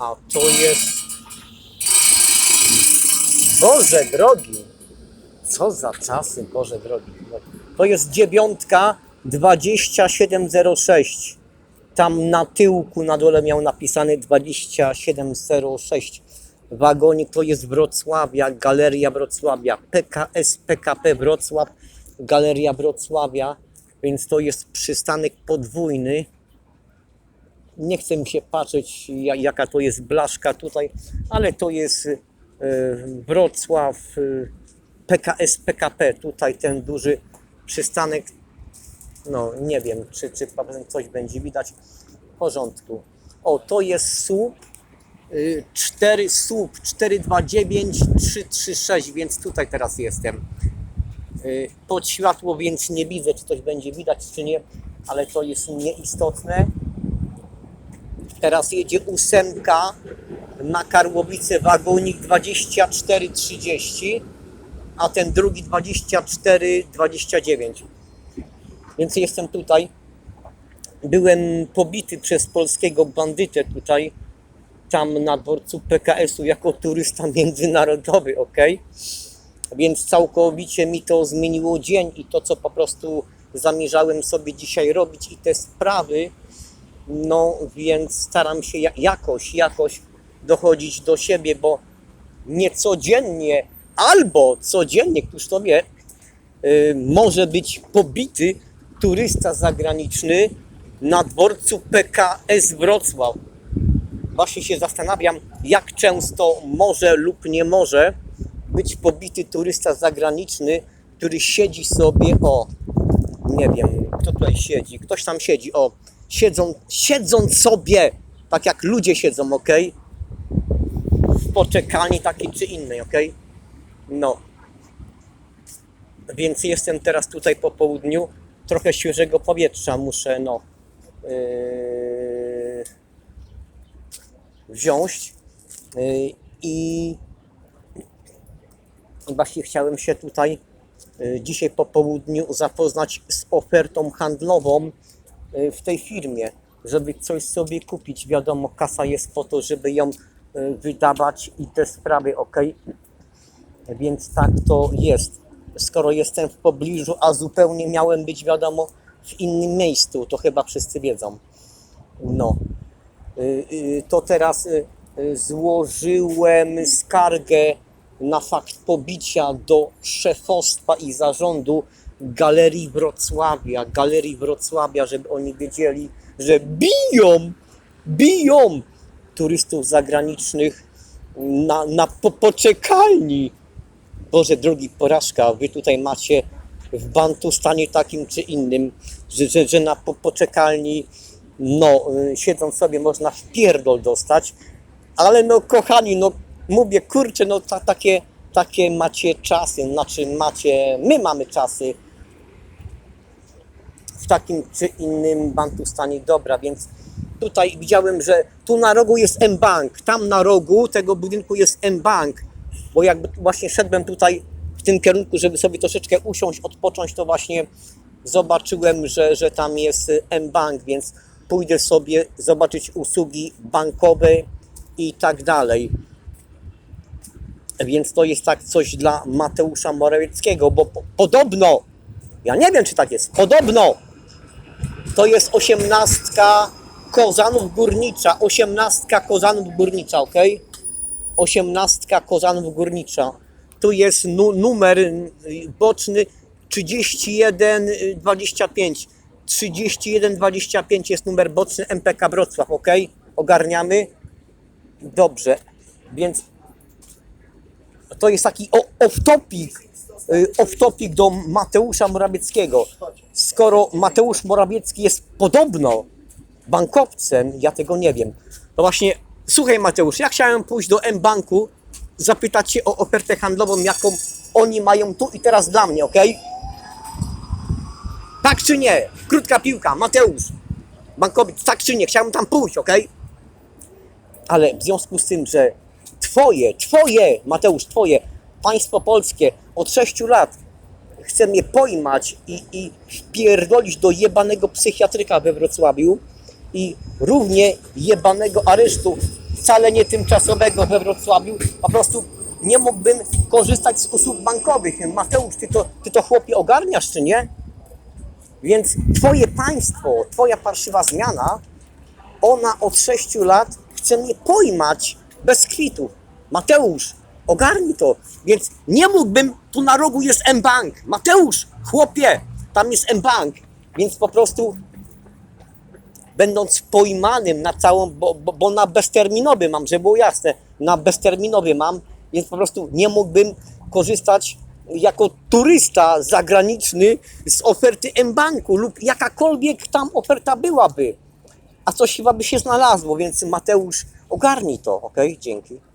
A to jest... Boże drogi! Co za czasy, Boże drogi. To jest dziewiątka 2706. Tam na tyłku, na dole miał napisane 2706. Wagonik to jest Wrocławia, Galeria Wrocławia, PKS, PKP Wrocław, Galeria Wrocławia, więc to jest przystanek podwójny. Nie chcę mi się patrzeć, ja- jaka to jest blaszka tutaj, ale to jest e, Wrocław, e, PKS, PKP. Tutaj ten duży przystanek no nie wiem, czy, czy coś będzie widać. W porządku. O, to jest słup. y, 4 słup 429 336, więc tutaj teraz jestem. Pod światło, więc nie widzę, czy coś będzie widać, czy nie, ale to jest nieistotne. Teraz jedzie ósemka na Karłowice wagonik 2430, a ten drugi 2429 więc jestem tutaj. Byłem pobity przez polskiego bandytę tutaj, tam na dworcu PKS-u jako turysta międzynarodowy, ok? Więc całkowicie mi to zmieniło dzień i to, co po prostu zamierzałem sobie dzisiaj robić i te sprawy, no więc staram się ja- jakoś, jakoś dochodzić do siebie, bo nie codziennie albo codziennie, któż to wie, y, może być pobity turysta zagraniczny na dworcu PKS Wrocław. Właśnie się zastanawiam, jak często może lub nie może być pobity turysta zagraniczny, który siedzi sobie, o, nie wiem, kto tutaj siedzi, ktoś tam siedzi, o, siedzą, siedząc sobie, tak jak ludzie siedzą, ok? W poczekalni takiej czy innej, ok? No, więc jestem teraz tutaj po południu. Trochę świeżego powietrza muszę no, yy, wziąć. Yy, I właśnie chciałem się tutaj yy, dzisiaj po południu zapoznać z ofertą handlową w tej firmie, żeby coś sobie kupić. Wiadomo, kasa jest po to, żeby ją yy, wydawać i te sprawy, ok? Więc tak to jest. Skoro jestem w pobliżu, a zupełnie miałem być, wiadomo, w innym miejscu, to chyba wszyscy wiedzą. No. Y, y, To teraz y, y, złożyłem skargę na fakt pobicia do szefostwa i zarządu Galerii Wrocławia, Galerii Wrocławia, żeby oni wiedzieli, że biją, biją turystów zagranicznych na, na po, poczekalni. Boże drogi, porażka, wy tutaj macie w Bantustanie takim czy innym, że, że, że na po, poczekalni, no, y, siedząc sobie można w pierdol dostać, ale no kochani, no mówię, kurczę, no ta, takie, takie macie czasy, znaczy macie, my mamy czasy w takim czy innym Bantustanie, dobra, więc tutaj widziałem, że tu na rogu jest M-Bank, tam na rogu tego budynku jest M-Bank, bo jakby właśnie szedłem tutaj w tym kierunku, żeby sobie troszeczkę usiąść, odpocząć, to właśnie zobaczyłem, że, że tam jest M-Bank, więc pójdę sobie zobaczyć usługi bankowe i tak dalej. Więc to jest tak coś dla Mateusza Morawieckiego, bo po, podobno, ja nie wiem czy tak jest, podobno to jest osiemnastka Kozanów Górnicza, osiemnastka Kozanów Górnicza, ok? osiemnastka Kozanów Górnicza. Tu jest nu numer y, boczny 3125. 3125 jest numer boczny MPK Wrocław, ok? Ogarniamy? Dobrze, więc to jest taki off-topic, y, off-topic do Mateusza Morawieckiego. Skoro Mateusz Morawiecki jest podobno bankowcem, ja tego nie wiem. To właśnie, słuchaj Mateusz, ja chciałem pójść do M-Banku, zapytać się o ofertę handlową, jaką oni mają tu i teraz dla mnie, ok? Tak czy nie? Krótka piłka, Mateusz, bankowiec, tak czy nie? Chciałem tam pójść, ok? Ale w związku z tym, że twoje, twoje, Mateusz, twoje państwo polskie od 6 lat chce mnie pojmać i, i do jebanego psychiatryka we Wrocławiu i równie jebanego aresztu wcale nie tymczasowego we Wrocławiu, po prostu nie mógłbym korzystać z usług bankowych. Mateusz, ty to, ty to chłopie ogarniasz, czy nie? Więc twoje państwo, twoja parszywa zmiana, ona od 6 lat chce mnie pojmać bez kwitów. Mateusz, ogarnij to. Więc nie mógłbym, tu na rogu jest M-Bank. Mateusz, chłopie, tam jest M-Bank. Więc po prostu będąc pojmanym na całą, bo, bo, bo na bezterminowy mam, żeby było jasne, na bezterminowy mam, więc po prostu nie mógłbym korzystać jako turysta zagraniczny z oferty M-Banku lub jakakolwiek tam oferta byłaby. A coś chyba by się znalazło, więc Mateusz, ogarnij to, ok? Dzięki.